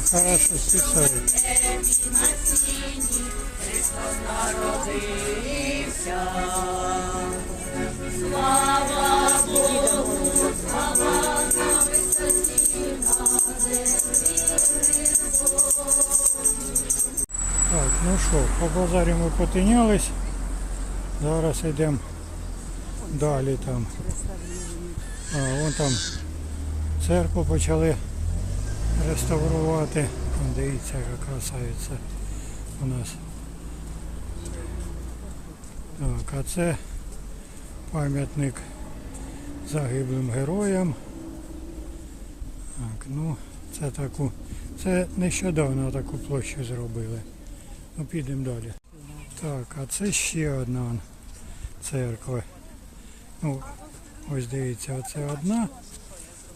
Хорошо списали. Так, ну що, по базарі ми потинялись. Зараз йдемо далі там. А, вон там церкву почали реставрувати. Дивіться, яка красавиця у нас. Так, а це пам'ятник загиблим героям. Так, ну, це таку. Це нещодавно таку площу зробили. Ну, підемо далі. Так, а це ще одна церква. Ну, ось дивіться, оце одна,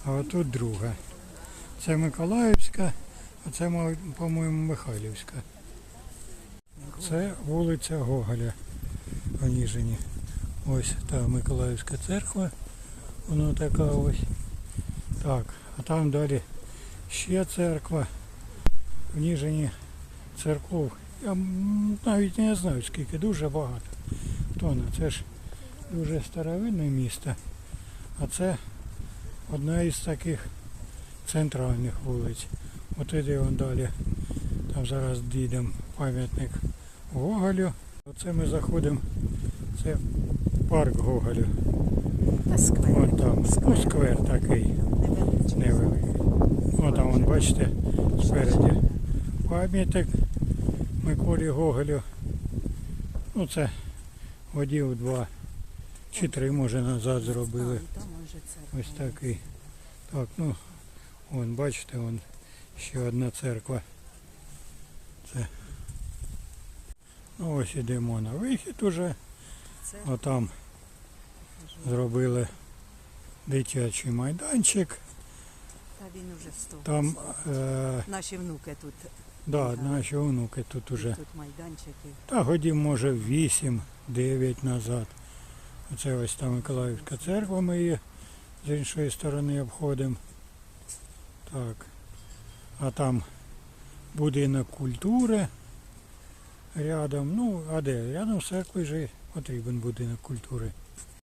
а отут друга. Це Миколаївська, а це, по-моєму, Михайлівська. Це вулиця Гоголя в Ніжині. Ось та Миколаївська церква. Вона така ось. Так, а там далі ще церква. В Ніжині церков. Я навіть не знаю скільки, дуже багато. Хто на це ж дуже старовинне місто. А це одна із таких центральних вулиць. От іде он далі. Там зараз дійдемо пам'ятник Гоголю. Оце ми заходимо. Це парк Гоголю. Сквер. От там. Ну, сквер такий Невеличкий. невеликий. О, там вон, бачите, спереді пам'ятник Миколі Гоголю. Ну це годів два чи три, може, назад зробили. Уже церква. Ось такий. Так, ну, вон, бачите, вон ще одна церква. Це. Ну ось ідемо на вихід уже. Отам зробили дитячий майданчик. та він уже сто. Там е, Наші внуки тут, да, наші онуки тут уже. тут майданчики. Та годів може 8-9 назад. Оце ось там Миколаївська церква ми її з іншої сторони обходимо. Так. А там будинок культури рядом. Ну, а де? Рядом з церквою же потрібен будинок культури.